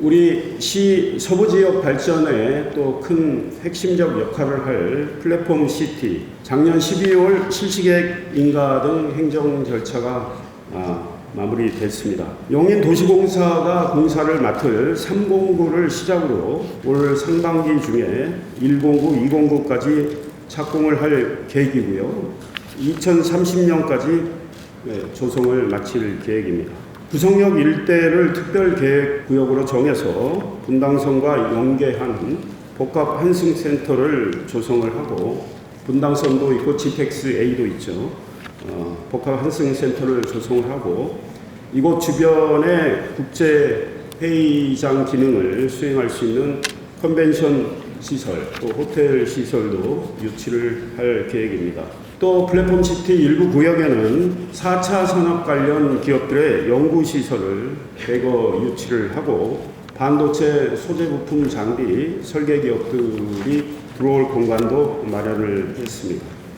우리 시 서부 지역 발전에 또 큰 핵심적 역할을 할 플랫폼 시티 작년 12월 실시계획 인가 등 행정 절차가 아, 마무리됐습니다. 용인 도시공사가 공사를 맡을 309를 시작으로 올 상반기 중에 109, 209까지 착공을 할 계획이고요. 2030년까지 조성을 마칠 계획입니다. 구성역 일대를 특별계획구역으로 정해서 분당선과 연계한 복합 환승센터를 조성을 하고 분당선도 있고 GTX A도 있죠. 어, 복합 환승센터를 조성을 하고 이곳 주변에 국제 회의장 기능을 수행할 수 있는 컨벤션 시설, 또 호텔 시설도 유치를 할 계획입니다. 또 플랫폼 시티 일부 구역에는 4차 산업 관련 기업들의 연구 시설을 대거 유치를 하고 반도체 소재 부품 장비 설계 기업들이 들어올 공간도 마련을 했습니다.